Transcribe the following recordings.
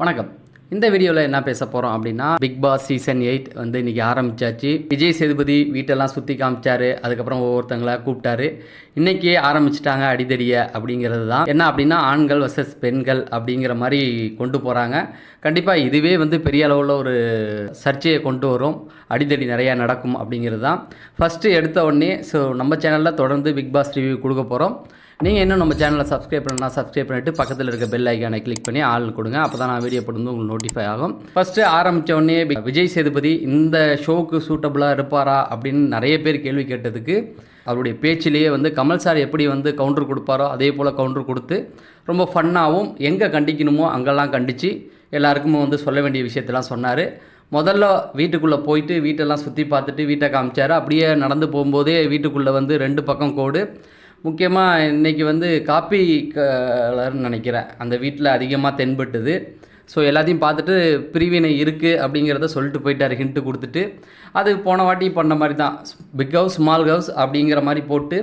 வணக்கம். இந்த வீடியோவில் என்ன பேச போகிறோம் அப்படின்னா பிக் பாஸ் சீசன் எயிட் வந்து இன்றைக்கி ஆரம்பித்தாச்சு விஜய் சேதுபதி வீட்டெல்லாம் சுற்றி காமிச்சாரு. அதுக்கப்புறம் ஒவ்வொருத்தங்களை கூப்பிட்டாரு. இன்றைக்கி ஆரம்பிச்சிட்டாங்க அடிதடியை அப்படிங்கிறது தான் என்ன அப்படின்னா ஆண்கள் வர்சஸ் பெண்கள் அப்படிங்கிற மாதிரி கொண்டு போகிறாங்க கண்டிப்பாக இதுவே வந்து பெரிய அளவில் ஒரு சர்ச்சையை கொண்டு வரும். அடிதடி நிறையா நடக்கும் அப்படிங்கிறது தான் ஃபஸ்ட்டு எடுத்த உடனே ஸோ நம்ம சேனலில் தொடர்ந்து பிக் பாஸ் ரிவ்யூ கொடுக்க போகிறோம் நீங்கள் இன்னும் நம்ம சேனலை சப்ஸ்கிரைப் பண்ணால் சப்ஸ்கிரைப் பண்ணிட்டு பக்கத்தில் இருக்க பெல் ஐக்கானை கிளிக் பண்ணி ஆள் கொடுங்க. அப்போ தான் நான் வீடியோ போட்டு உங்களுக்கு நோட்டிஃபை ஆகும். ஃபஸ்ட்டு ஆரம்பித்த உடனே விஜய் சேதுபதி இந்த ஷோவுக்கு சூட்டபுளாக இருப்பாரா அப்படின்னு நிறைய பேர் கேள்வி கேட்டதுக்கு அவருடைய பேச்சிலேயே வந்து கமல் சார் எப்படி வந்து கவுண்டர் கொடுப்பாரோ அதே போல் கவுண்டர் கொடுத்து ரொம்ப ஃபன்னாகவும் எங்கே கண்டிக்கணுமோ அங்கெல்லாம் கண்டித்து எல்லாருக்குமே வந்து சொல்ல வேண்டிய விஷயத்தெல்லாம் சொன்னார். முதல்ல வீட்டுக்குள்ளே போயிட்டு வீட்டெல்லாம் சுற்றி பார்த்துட்டு வீட்டை காமிச்சார். அப்படியே நடந்து போகும்போதே வீட்டுக்குள்ளே வந்து ரெண்டு பக்கம் கோடு. முக்கியமாக இன்றைக்கி வந்து காப்பி கலர்னு நினைக்கிறேன். அந்த வீட்டில் அதிகமாக தென்பட்டுது. ஸோ எல்லாத்தையும் பார்த்துட்டு பிரிவினை இருக்குது அப்படிங்கிறத சொல்லிட்டு போயிட்டார் ஹிண்ட்டு கொடுத்துட்டு. அது போன வாட்டி பண்ண மாதிரி தான் பிக் ஹவுஸ் ஸ்மால் ஹவுஸ் அப்படிங்கிற மாதிரி போட்டு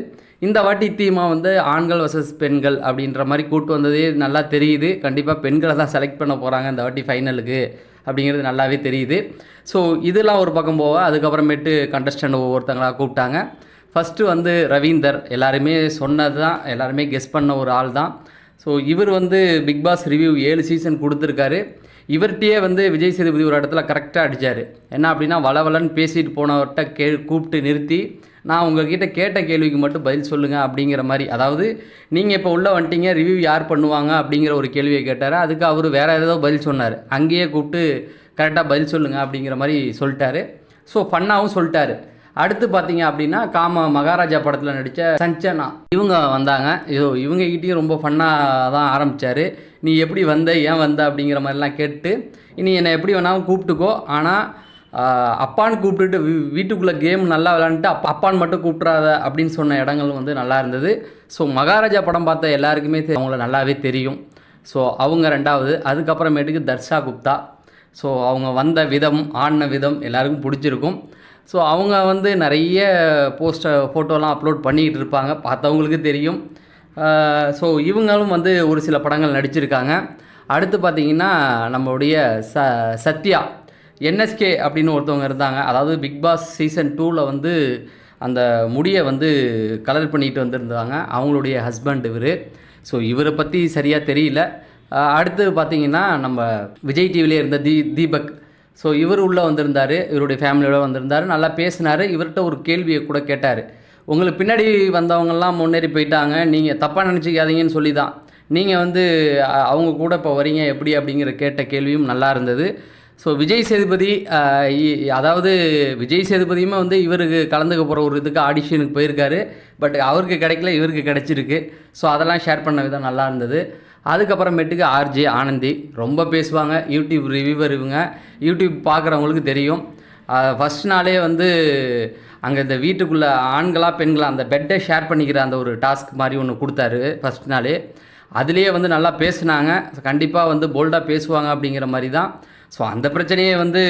இந்த வாட்டி தீமாக வந்து ஆண்கள் வர்சஸ் பெண்கள் அப்படின்ற மாதிரி கூட்டு வந்ததே நல்லா தெரியுது. கண்டிப்பாக பெண்களை தான் செலக்ட் பண்ண போகிறாங்க இந்த வாட்டி ஃபைனலுக்கு அப்படிங்கிறது நல்லாவே தெரியுது. ஸோ இதெல்லாம் ஒரு பக்கம் போக அதுக்கப்புறமேட்டு கண்டஸ்டன் ஒவ்வொருத்தங்களாக கூப்பிட்டாங்க. ஃபஸ்ட்டு வந்து ரவீந்தர் எல்லாருமே சொன்னது தான் எல்லாருமே கெஸ் பண்ண ஒரு ஆள் தான் ஸோ இவர் வந்து பிக் பாஸ் ரிவ்யூ ஏழு சீசன் கொடுத்துருக்காரு. இவர்கிட்டயே வந்து விஜய் சேதுபதி ஒரு இடத்துல கரெக்டாக அடித்தார் என்ன அப்படின்னா வளவலன்னு பேசிட்டு போனவர்கிட்ட கே கூப்பிட்டு நிறுத்தி நான் உங்ககிட்ட கேட்ட கேள்விக்கு மட்டும் பதில் சொல்லுங்கள் அப்படிங்கிற மாதிரி. அதாவது நீங்கள் இப்போ உள்ளே வந்துட்டீங்க ரிவ்யூ யார் பண்ணுவாங்க அப்படிங்கிற ஒரு கேள்வியை கேட்டார். அதுக்கு அவர் வேறு ஏதோ பதில் சொன்னார். அங்கேயே கூப்பிட்டு கரெக்டாக பதில் சொல்லுங்கள் அப்படிங்கிற மாதிரி சொல்லிட்டாரு. ஸோ ஃபன்னாகவும் சொல்லிட்டாரு. அடுத்து பார்த்தீங்க அப்படின்னா காம மகாராஜா படத்தில் நடித்த சஞ்சனா. இவங்க வந்தாங்க. ஐயோ இவங்ககிட்டையும் ரொம்ப ஃபன்னாக தான் ஆரம்பித்தார் நீ எப்படி வந்த ஏன் வந்த அப்படிங்கிற மாதிரிலாம் கேட்டு இனி என்னை எப்படி வேணாலும் கூப்பிட்டுக்கோ. ஆனால் அப்பான்னு கூப்பிட்டுட்டு வீட்டுக்குள்ளே கேம் நல்லா விளாண்டுட்டு அப்பா அப்பான்னு மட்டும் கூப்பிட்றாத அப்படின்னு சொன்ன இடங்கள் வந்து நல்லா இருந்தது. ஸோ மகாராஜா படம் பார்த்த எல்லாருக்குமே அவங்கள நல்லாவே தெரியும். ஸோ அவங்க ரெண்டாவது அதுக்கப்புறமேட்டுக்கு தர்ஷா குப்தா. ஸோ அவங்க வந்த விதம் ஆடின விதம் எல்லாருக்கும் பிடிச்சிருக்கும். ஸோ அவங்க வந்து நிறைய போஸ்டர் ஃபோட்டோலாம் அப்லோட் பண்ணிக்கிட்டு இருப்பாங்க. பார்த்தவங்களுக்கு தெரியும். ஸோ இவங்களும் வந்து ஒரு சில படங்கள் நடிச்சிருக்காங்க. அடுத்து பார்த்தீங்கன்னா நம்மளுடைய ச சத்யா என்எஸ்கே அப்படின்னு ஒருத்தவங்க இருந்தாங்க. அதாவது பிக் பாஸ் சீசன் டூவில் வந்து அந்த முடியை வந்து கலர் பண்ணிட்டு வந்திருந்தாங்க. அவங்களுடைய ஹஸ்பண்ட் இவர். ஸோ இவரை பற்றி சரியாக தெரியல. அடுத்து பார்த்திங்கன்னா நம்ம விஜய் டிவிலே இருந்த தீ தீபக். ஸோ இவர் உள்ளே வந்திருந்தார் இவருடைய ஃபேமிலியோட வந்திருந்தார் நல்லா பேசினார் இவர்கிட்ட ஒரு கேள்வியை கூட கேட்டார். உங்களுக்கு பின்னாடி வந்தவங்கெல்லாம் முன்னேறி போயிட்டாங்க நீங்கள் தப்பாக நினச்சிக்காதீங்கன்னு சொல்லி தான் நீங்கள் வந்து அவங்க கூட இப்போ வரீங்க எப்படி அப்படிங்கிற கேட்ட கேள்வியும் நல்லா இருந்தது. ஸோ விஜய் சேதுபதி இ- அதாவது விஜய் சேதுபதியுமே வந்து இவருக்கு கலந்துக்க போகிற ஒரு இதுக்கு ஆடிஷனுக்கு போயிருக்காரு. பட் அவருக்கு கிடைக்கல இவருக்கு கிடைச்சிருக்கு. ஸோ அதெல்லாம் ஷேர் பண்ண விதம் நல்லா இருந்தது. அதுக்கப்புறமேட்டுக்கு ஆர்ஜே ஆனந்தி ரொம்ப பேசுவாங்க. யூடியூப் ரிவ்யூவர் இவங்க. யூடியூப் பார்க்குறவங்களுக்கு தெரியும். ஃபஸ்ட் நாளே வந்து அங்கே இந்த வீட்டுக்குள்ளே ஆண்களா பெண்களா அந்த பெட்டை ஷேர் பண்ணிக்கிற அந்த ஒரு டாஸ்க் மாதிரி ஒன்று கொடுத்தாரு ஃபஸ்ட் நாளே. அதுலேயே வந்து நல்லா பேசுனாங்க. கண்டிப்பாக வந்து போல்டாக பேசுவாங்க அப்படிங்கிற மாதிரி தான் ஸோ அந்த பிரச்சனையே வந்து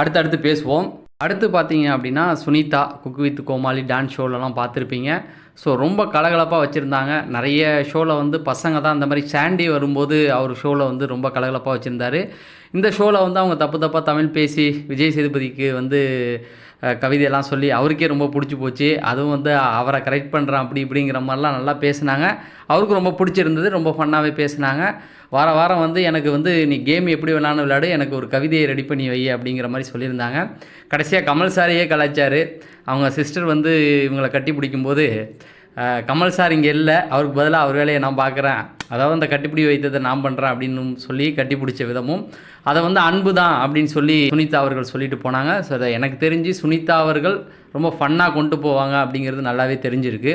அடுத்தடுத்து பேசுவோம். அடுத்து பார்த்தீங்க அப்படின்னா Sunitha cook with Komali dance ஷோலலாம் பார்த்துருப்பீங்க. ஸோ ரொம்ப கலகலப்பாக வச்சுருந்தாங்க. நிறைய ஷோவில் வந்து பசங்க தான் அந்த மாதிரி சாண்டி வரும்போது அவர் ஷோவில் வந்து ரொம்ப கலகலப்பாக வச்சுருந்தாரு. இந்த ஷோவில் வந்து அவங்க தப்பு தப்பாக தமிழ் பேசி விஜய் சேதுபதிக்கு வந்து கவிதையெல்லாம் சொல்லி அவருக்கே ரொம்ப பிடிச்சி போச்சு. அதுவும் வந்து அவரை கரெக்ட் பண்ணுறான் அப்படி இப்படிங்கிற மாதிரிலாம் நல்லா பேசுனாங்க. அவருக்கு ரொம்ப பிடிச்சிருந்தது ரொம்ப ஃபன்னாகவே பேசினாங்க. வார வாரம் வந்து எனக்கு வந்து நீ கேம் எப்படி வேணாலும் விளையாடு எனக்கு ஒரு கவிதையை ரெடி பண்ணி வை அப்படிங்கிற மாதிரி சொல்லியிருந்தாங்க. கடைசியாக கமல் சாரையே கலாச்சார் அவங்க சிஸ்டர் வந்து இவங்களை கட்டி பிடிக்கும்போது கமல் சார் இங்கே இல்லை. அவருக்கு பதிலாக அவர் வேலையை நான் பார்க்குறேன் அதாவது அந்த கட்டிப்பிடி வைத்ததை நான் பண்ணுறேன் அப்படின்னு சொல்லி கட்டி பிடிச்ச விதமும் அதை வந்து அன்பு தான் அப்படின்னு சொல்லி சுனிதா அவர்கள் சொல்லிட்டு போனாங்க. ஸோ அதை எனக்கு தெரிஞ்சு சுனிதா அவர்கள் ரொம்ப ஃபன்னாக கொண்டு போவாங்க அப்படிங்கிறது நல்லாவே தெரிஞ்சிருக்கு.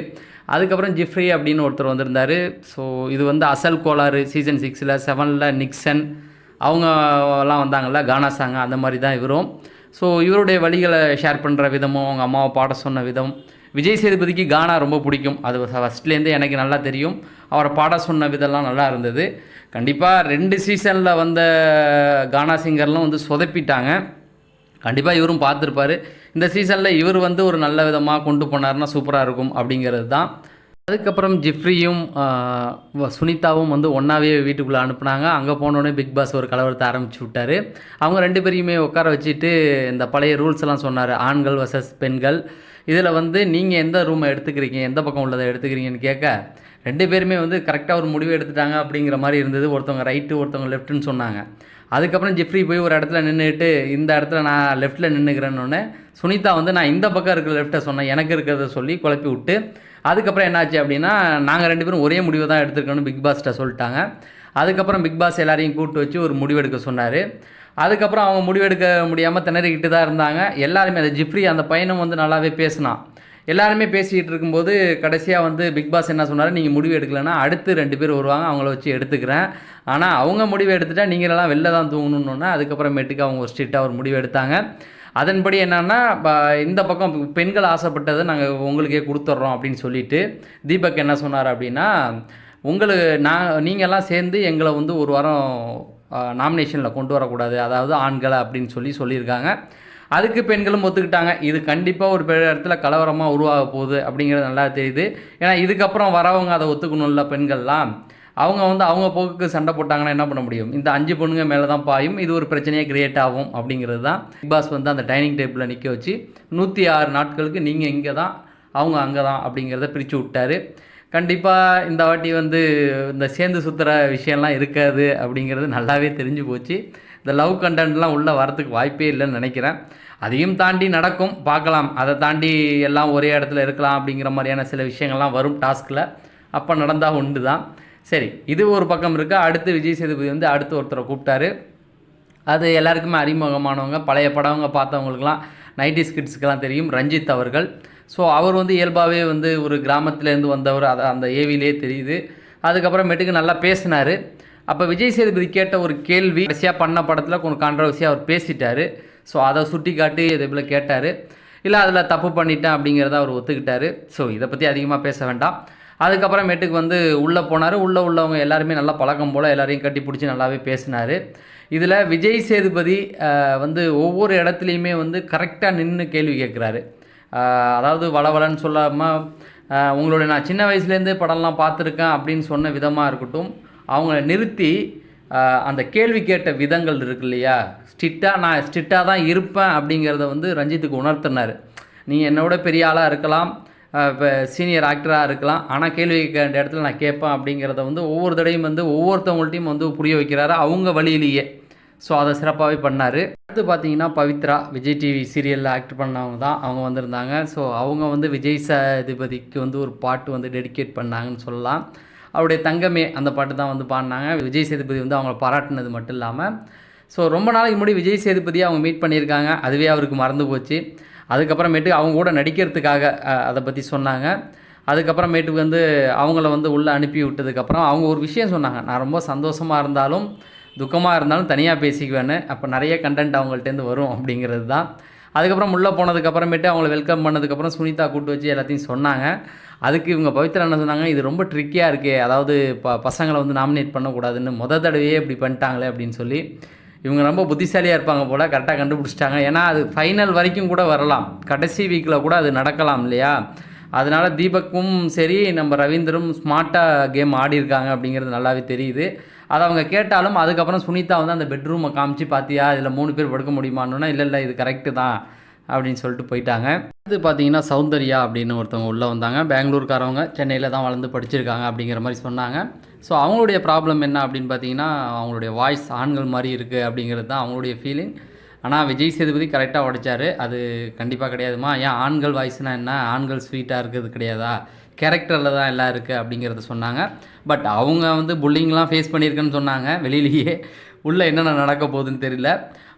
அதுக்கப்புறம் ஜிஃப்ரி அப்படின்னு ஒருத்தர் வந்திருந்தார். ஸோ இது வந்து அசல் கோளாறு சீசன் சிக்ஸில் செவனில் நிக்சன் அவங்கலாம் வந்தாங்கல்ல கானா சாங் அந்த மாதிரி தான் இவரும். ஸோ இவருடைய வழிகளை ஷேர் பண்ணுற விதமும் அவங்க அம்மாவை பாட சொன்ன விதம் விஜய் சேதுபதிக்கு கானா ரொம்ப பிடிக்கும். அது ஃபஸ்ட்லேருந்தே எனக்கு நல்லா தெரியும். அவரை பாட சொன்ன விதெல்லாம் நல்லா இருந்தது. கண்டிப்பாக ரெண்டு சீசனில் வந்த கானா சிங்கர்லாம் வந்து சொதப்பிட்டாங்க. கண்டிப்பாக இவரும் பார்த்துருப்பாரு. இந்த சீசனில் இவர் வந்து ஒரு நல்ல விதமாக கொண்டு போனாருன்னா சூப்பராக இருக்கும் அப்படிங்கிறது தான். அதுக்கப்புறம் ஜிஃப்ரியும் சுனிதாவும் வந்து ஒன்றாவே வீட்டுக்குள்ளே அனுப்புனாங்க. அங்கே போனோடனே பிக் பாஸ் ஒரு கலவரத்தை ஆரம்பிச்சு விட்டார். அவங்க ரெண்டு பேரையுமே உட்கார வச்சுட்டு இந்த பழைய ரூல்ஸ் எல்லாம் சொன்னார். ஆண்கள் வர்சஸ் பெண்கள். இதில் வந்து நீங்கள் எந்த ரூமை எடுத்துக்கிறீங்க எந்த பக்கம் உள்ளதை எடுத்துக்கிறீங்கன்னு கேட்க ரெண்டு பேருமே வந்து கரெக்டாக ஒரு முடிவு எடுத்துட்டாங்க அப்படிங்கிற மாதிரி இருந்தது. ஒருத்தவங்க ரைட்டு ஒருத்தவங்க லெஃப்ட்டுன்னு சொன்னாங்க. அதுக்கப்புறம் ஜெஃப்ரி போய் ஒரு இடத்துல நின்றுட்டு இந்த இடத்துல நான் லெஃப்ட்டில் நின்றுக்கிறேன்னொன்னே சுனிதா வந்து நான் இந்த பக்கம் இருக்கிற லெஃப்ட்டை சொன்னேன். எனக்கு இருக்கிறத சொல்லி குழப்பி விட்டு அதுக்கப்புறம் என்னாச்சு அப்படின்னா நாங்கள் ரெண்டு பேரும் ஒரே முடிவை தான் எடுத்துருக்கோன்னு பிக் பாஸ்கிட்ட சொல்லிட்டாங்க. அதுக்கப்புறம் பிக் பாஸ் எல்லாரையும் கூப்பிட்டு வச்சு ஒரு முடிவெடுக்க சொன்னார். அதுக்கப்புறம் அவங்க முடிவெடுக்க முடியாமல் திணறிக்கிட்டு தான் இருந்தாங்க. எல்லாருமே அந்த ஜிப்ரி அந்த பையனும் வந்து நல்லாவே பேசினான். எல்லாருமே பேசிக்கிட்டு இருக்கும்போது கடைசியாக வந்து பிக் பாஸ் என்ன சொன்னார்? நீங்கள் முடிவு எடுக்கலைன்னா அடுத்து ரெண்டு பேர் வருவாங்க அவங்கள வச்சு எடுத்துக்கிறேன். ஆனால் அவங்க முடிவு எடுத்துட்டா நீங்களெல்லாம் வெளில தான் தூங்கணுன்னொன்னே அதுக்கப்புறமேட்டுக்கு அவங்க ஒரு ஸ்ட்ரிக்டாக ஒரு முடிவு எடுத்தாங்க. அதன்படி என்னென்னா இந்த பக்கம் பெண்கள் ஆசைப்பட்டதை நாங்கள் உங்களுக்கே கொடுத்துட்றோம் அப்படின்னு சொல்லிட்டு தீபக் என்ன சொன்னார் அப்படின்னா உங்களுக்கு நான் நீங்கள்லாம் சேர்ந்து எங்களை வந்து ஒரு வாரம் நாமினேஷனில் கொண்டு வரக்கூடாது. அதாவது ஆண்களை அப்படின்னு சொல்லி சொல்லியிருக்காங்க. அதுக்கு பெண்களும் ஒத்துக்கிட்டாங்க. இது கண்டிப்பாக ஒரு பெரிய இடத்துல கலவரமாக உருவாக போகுது அப்படிங்கிறது நல்லா தெரியுது. ஏன்னா இதுக்கப்புறம் வரவங்க அதை ஒத்துக்கணும்ல பெண்கள்லாம். அவங்க வந்து அவங்க போக்குக்கு சண்டை போட்டாங்கன்னா என்ன பண்ண முடியும்? இந்த அஞ்சு பொண்ணுங்க மேலே தான் பாயும். இது ஒரு பிரச்சனையே கிரியேட் ஆகும் அப்படிங்கிறது தான். பிக் பாஸ் வந்து அந்த டைனிங் டேபிளில் நிற்க வச்சு நூற்றி ஆறு நாட்களுக்கு நீங்கள் இங்கே தான் அவங்க அங்கே தான் அப்படிங்கிறத பிரித்து விட்டாரு. கண்டிப்பாக இந்த வாட்டி வந்து இந்த சேர்ந்து சுற்றுற விஷயம்லாம் இருக்காது அப்படிங்கிறது நல்லாவே தெரிஞ்சு போச்சு. இந்த லவ் கண்டென்ட்லாம் உள்ளே வரத்துக்கு வாய்ப்பே இல்லைன்னு நினைக்கிறேன். அதையும் தாண்டி நடக்கும். பார்க்கலாம். அதை தாண்டி எல்லாம் ஒரே இடத்துல இருக்கலாம் அப்படிங்கிற மாதிரியான சில விஷயங்கள்லாம் வரும் டாஸ்கில். அப்போ நடந்தால் உண்டு தான் சரி இது ஒரு பக்கம் இருக்குது அடுத்து விஜய் சேதுபதி வந்து அடுத்து ஒருத்தரை கூப்பிட்டாரு. அது எல்லாருக்குமே அறிமுகமானவங்க பழைய படவங்க பார்த்தவங்களுக்குலாம் நைன்டி ஸ்கிட்ஸுக்கெல்லாம் தெரியும். ரஞ்சித் அவர்கள். ஸோ அவர் வந்து இயல்பாகவே வந்து ஒரு கிராமத்துலேருந்து வந்தவர் அதை அந்த ஏவிலே தெரியுது. அதுக்கப்புறமேட்டுக்கு நல்லா பேசினார். அப்போ விஜய் சேதுபதி கேட்ட ஒரு கேள்வி கடைசியாக பண்ண படத்தில் கொஞ்சம் கான்ட்ரவர்சியாக அவர் பேசிட்டார். ஸோ அதை சுட்டி காட்டி இதே போல் கேட்டார். இல்லை அதில் தப்பு பண்ணிட்டேன் அப்படிங்கிறத அவர் ஒத்துக்கிட்டார். ஸோ இதை பற்றி அதிகமாக பேச வேண்டாம். அதுக்கப்புறமேட்டுக்கு வந்து உள்ளே போனார். உள்ளே உள்ளவங்க எல்லாருமே நல்லா பழக்கம் போல் எல்லாரையும் கட்டி பிடிச்சி நல்லாவே பேசினார். இதில் விஜய் சேதுபதி வந்து ஒவ்வொரு இடத்துலையுமே வந்து கரெக்டாக நின்று கேள்வி கேட்குறாரு அதாவது வளவலன்னு சொல்லாமல் உங்களுடைய நான் சின்ன வயசுலேருந்தே படம்லாம் பார்த்துருக்கேன் அப்படின்னு சொன்ன விதமாக இருக்கட்டும் அவங்கள நிறுத்தி அந்த கேள்வி கேட்ட விதங்கள் இருக்கு இல்லையா? ஸ்ட்ரிக்டாக நான் ஸ்ட்ரிக்டாக தான் இருப்பேன் அப்படிங்கிறத வந்து ரஞ்சித்துக்கு உணர்த்தினார். நீ என்னோட பெரிய ஆளாக இருக்கலாம் இப்போ சீனியர் ஆக்டராக இருக்கலாம் ஆனால் கேள்வி கேட்க இடத்துல நான் கேட்பேன் அப்படிங்கிறத வந்து ஒவ்வொரு தடையும் வந்து ஒவ்வொருத்தவங்கள்ட்டையும் வந்து புரிய வைக்கிறாரு அவங்க வழியிலேயே. ஸோ அதை சிறப்பாகவே பண்ணார். அடுத்து பார்த்தீங்கன்னா பவித்ரா விஜய் டிவி சீரியலில் ஆக்ட் பண்ணவங்க தான் அவங்க வந்திருந்தாங்க. ஸோ அவங்க வந்து விஜய் சேதுபதிக்கு வந்து ஒரு பாட்டு வந்து டெடிகேட் பண்ணாங்கன்னு சொல்லலாம். அவருடைய தங்கமே அந்த பாட்டு தான் வந்து பாடினாங்க. விஜய் சேதுபதி வந்து அவங்கள பாராட்டினது மட்டும் இல்லாமல் ஸோ ரொம்ப நாளைக்கு முன்னாடி விஜய் சேதுபதியை அவங்க மீட் பண்ணியிருக்காங்க. அதுவே அவருக்கு மறந்து போச்சு. அதுக்கப்புறமேட்டு அவங்க கூட நடிக்கிறதுக்காக அதை பற்றி சொன்னாங்க. அதுக்கப்புறமேட்டுக்கு வந்து அவங்கள வந்து உள்ளே அனுப்பி விட்டதுக்கப்புறம் அவங்க ஒரு விஷயம் சொன்னாங்க. நான் ரொம்ப சந்தோஷமாக இருந்தாலும் துக்கமாக இருந்தாலும் தனியாக பேசிக்குவேன்னு. அப்போ நிறைய கண்டென்ட் அவங்கள்ட்டேருந்து வரும் அப்படிங்கிறது தான். அதுக்கப்புறம் உள்ளே போனதுக்கப்புறமேட்டு அவங்கள வெல்கம் பண்ணதுக்கப்புறம் சுனிதா கூட்டு வச்சு எல்லாத்தையும் சொன்னாங்க. அதுக்கு இவங்க பவித்ரா என்ன சொன்னாங்க இது ரொம்ப ட்ரிக்கியாக இருக்கே. அதாவது ப பசங்களை வந்து நாமினேட் பண்ணக்கூடாதுன்னு. முத தடவையே இப்படி பண்ணிட்டாங்களே அப்படின்னு சொல்லி இவங்க ரொம்ப புத்திசாலியாக இருப்பாங்க போல் கரெக்டாக கண்டுபிடிச்சிட்டாங்க. ஏன்னா அது ஃபைனல் வரைக்கும் கூட வரலாம். கடைசி வீக்கில் கூட அது நடக்கலாம் இல்லையா? அதனால் தீபக்கும் சரி நம்ம ரவீந்தரும் ஸ்மார்ட்டாக கேம் ஆடியிருக்காங்க அப்படிங்கிறது நல்லாவே தெரியுது. அதை அவங்க கேட்டாலும் அதுக்கப்புறம் சுனிதா வந்து அந்த பெட்ரூமை காமிச்சு பார்த்தியா இதில் மூணு பேர் படுக்க முடியுமான்னு? இல்லை இல்லை இது கரெக்டு தான். அப்படின்னு சொல்லிட்டு போயிட்டாங்க. இது பார்த்தீங்கன்னா சௌந்தர்யா அப்படின்னு ஒருத்தவங்க உள்ளே வந்தாங்க. பெங்களூர்காரவங்க சென்னையில் தான் வளர்ந்து படிச்சிருக்காங்க அப்படிங்கிற மாதிரி சொன்னாங்க. ஸோ அவங்களுடைய ப்ராப்ளம் என்ன அப்படின்னு பார்த்தீங்கன்னா அவங்களுடைய வாய்ஸ் ஆண்கள் மாதிரி இருக்குது அப்படிங்கிறது தான் அவங்களுடைய ஃபீலிங் ஆனால் விஜய் சேதுபதி கரெக்டாக உடைச்சாரு. அது கண்டிப்பாக கிடையாதுமா? ஏன் ஆண்கள் வாய்ஸ்னால் என்ன? ஆண்கள் ஸ்வீட்டாக இருக்கிறது கிடையாதா? கேரக்டரில் தான் எல்லாம் இருக்குது அப்படிங்கிறத சொன்னாங்க. பட் அவங்க வந்து புல்லிங்லாம் ஃபேஸ் பண்ணியிருக்கேன்னு சொன்னாங்க வெளியிலேயே. உள்ளே என்னென்ன நடக்க போகுதுன்னு தெரியல.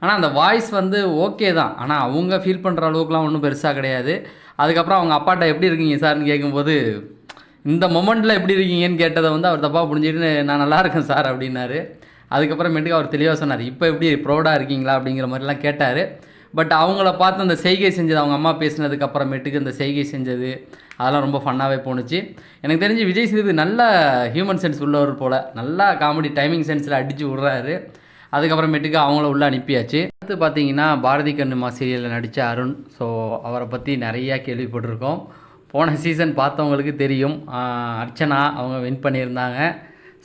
ஆனால் அந்த வாய்ஸ் வந்து ஓகே தான். ஆனால் அவங்க ஃபீல் பண்ணுற அளவுக்குலாம் ஒன்றும் பெருசாக கிடையாது. அதுக்கப்புறம் அவங்க அப்பாட்ட எப்படி இருக்கீங்க சார்னு கேட்கும்போது இந்த மொமெண்ட்டில் எப்படி இருக்கீங்கன்னு கேட்டதை வந்து அவர் தப்பாக புரிஞ்சுட்டு நான் நல்லா இருக்கேன் சார் அப்படின்னாரு. அதுக்கப்புறமேட்டுக்கு அவர் தெளிவாக சொன்னார் இப்போ எப்படி ப்ரௌடாக இருக்கீங்களா? அப்படிங்கிற மாதிரிலாம் கேட்டார். பட் அவங்கள பார்த்து அந்த செய்கை செஞ்சது அவங்க அம்மா பேசினதுக்கு அப்புறமேட்டுக்கு அந்த செய்கை செஞ்சது அதெல்லாம் ரொம்ப ஃபன்னாகவே போணுச்சு. எனக்கு தெரிஞ்சு விஜய் சேதுபதி நல்ல ஹியூமன் சென்ஸ் உள்ளவர் போல் நல்லா காமெடி டைமிங் சென்ஸில் அடித்து விட்றாரு. அதுக்கப்புறமேட்டுக்கு அவங்கள உள்ளே அனுப்பியாச்சு. அடுத்து பார்த்தீங்கன்னா பாரதி கண்ணுமா சீரியலில் நடித்த அருண். ஸோ அவரை பற்றி நிறையா கேள்விப்பட்டிருக்கோம். போன சீசன் பார்த்தவங்களுக்கு தெரியும். அர்ச்சனா அவங்க வின் பண்ணியிருந்தாங்க.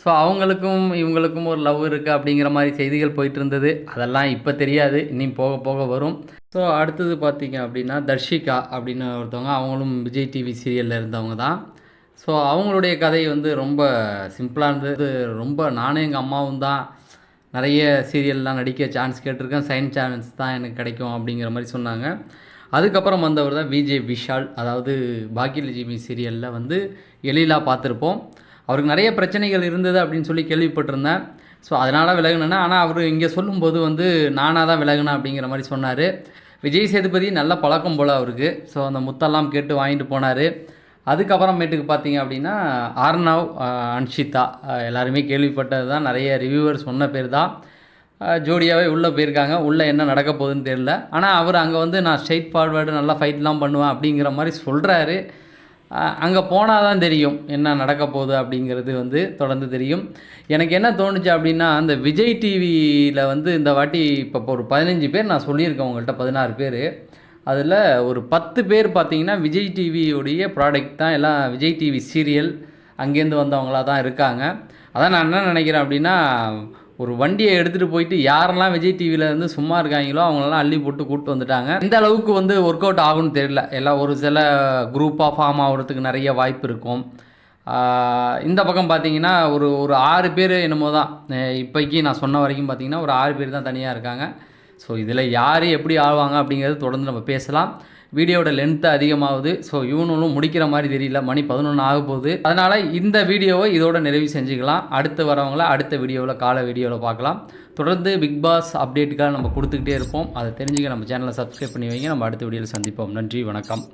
ஸோ அவங்களுக்கும் இவங்களுக்கும் ஒரு லவ் இருக்குது அப்படிங்கிற மாதிரி செய்திகள் போயிட்டு இருந்தது அதெல்லாம் இப்போ தெரியாது. இன்னும் போக போக வரும். ஸோ அடுத்தது பார்த்திங்க அப்படின்னா தர்ஷிகா அப்படின்னு ஒருத்தவங்க அவங்களும் விஜய் டிவி சீரியலில் இருந்தவங்க தான். ஸோ அவங்களுடைய கதை வந்து ரொம்ப சிம்பிளாக இருந்தது. ரொம்ப நானும் எங்கள் அம்மாவும் தான் நிறைய சீரியல்லாம் நடிக்க சான்ஸ் கேட்டிருக்கேன். சைன் சான்ஸ் தான் எனக்கு கிடைக்கும் அப்படிங்கிற மாதிரி சொன்னாங்க. அதுக்கப்புறம் வந்தவர் தான் விஜே விஷால். அதாவது பாக்கியலட்சுமி சீரியலில் வந்து எழிலாக பார்த்துருப்போம். அவருக்கு நிறைய பிரச்சனைகள் இருந்தது அப்படின்னு சொல்லி கேள்விப்பட்டிருந்தேன். ஸோ அதனால் விலகினேன்னா ஆனால் அவர் இங்கே சொல்லும்போது வந்து நானாக தான் விலகினேன் அப்படிங்கிற மாதிரி சொன்னார். விஜய் சேதுபதி நல்ல பழக்கம் போல் அவருக்கு. ஸோ அந்த முத்தெல்லாம் கேட்டு வாங்கிட்டு போனார். அதுக்கப்புறமேட்டுக்கு பார்த்தீங்க அப்படின்னா ஆர்னவ் அன்ஷிதா எல்லாருமே கேள்விப்பட்டது தான். நிறைய ரிவ்யூவர் சொன்ன பேர் தான். ஜோடியாகவே உள்ளே போயிருக்காங்க. உள்ளே என்ன நடக்க போகுதுன்னு தெரியல. ஆனால் அவர் அங்கே வந்து நான் ஸ்ட்ரெயிட் ஃபார்வேர்டு நல்லா ஃபைட்லாம் பண்ணுவேன் அப்படிங்கிற மாதிரி சொல்கிறாரு அங்கே போனால் தான் தெரியும் என்ன நடக்க போகுது அப்படிங்கிறது வந்து தொடர்ந்து தெரியும். எனக்கு என்ன தோணுச்சு அப்படின்னா அந்த விஜய் டிவியில் வந்து இந்த வாட்டி இப்போ ஒரு பதினஞ்சு பேர் நான் சொல்லியிருக்கேன் உங்கள்கிட்ட பதினாறு பேர். அதில் ஒரு பத்து பேர் பார்த்தீங்கன்னா விஜய் டிவியுடைய ப்ராடக்ட் தான் எல்லாம் விஜய் டிவி சீரியல் அங்கேருந்து வந்தவங்களா தான் இருக்காங்க. அதான் நான் என்ன நினைக்கிறேன் அப்படின்னா ஒரு வண்டியை எடுத்துகிட்டு போயிட்டு யாரெல்லாம் விஜய் டிவியில் இருந்து சும்மா இருக்காங்களோ அவங்களெல்லாம் அள்ளி போட்டு கூப்பிட்டு வந்துட்டாங்க. இந்த அளவுக்கு வந்து ஒர்க் அவுட் ஆகும்னு தெரியல. எல்லாம் ஒரு சில குரூப்பாக ஃபார்ம் ஆகிறதுக்கு நிறைய வாய்ப்பு இருக்கும். இந்த பக்கம் பார்த்தீங்கன்னா ஒரு ஒரு ஆறு பேர் என்னமோ தான். இப்போக்கி நான் சொன்ன வரைக்கும் பார்த்தீங்கன்னா ஒரு ஆறு பேர் தான் தனியாக இருக்காங்க. ஸோ இதில் யார் எப்படி ஆழ்வாங்க அப்படிங்கிறது தொடர்ந்து நம்ம பேசலாம். வீடியோட லென்த்து அதிகமாகுது. ஸோ இவனும் முடிக்கிற மாதிரி தெரியல. மணி பதினொன்று ஆக போகுது அதனால் இந்த வீடியோவை இதோட நிறைவு செஞ்சுக்கலாம். அடுத்து வரவங்கள அடுத்த வீடியோவில் கால வீடியோவில் பார்க்கலாம். தொடர்ந்து பிக் பாஸ் அப்டேட்டுக்காக நம்ம கொடுத்துக்கிட்டே இருப்போம். அதை தெரிஞ்சுக்க நம்ம சேனலை சப்ஸ்கிரைப் பண்ணி வைங்க. நம்ம அடுத்த வீடியோவில் சந்திப்போம். நன்றி வணக்கம்.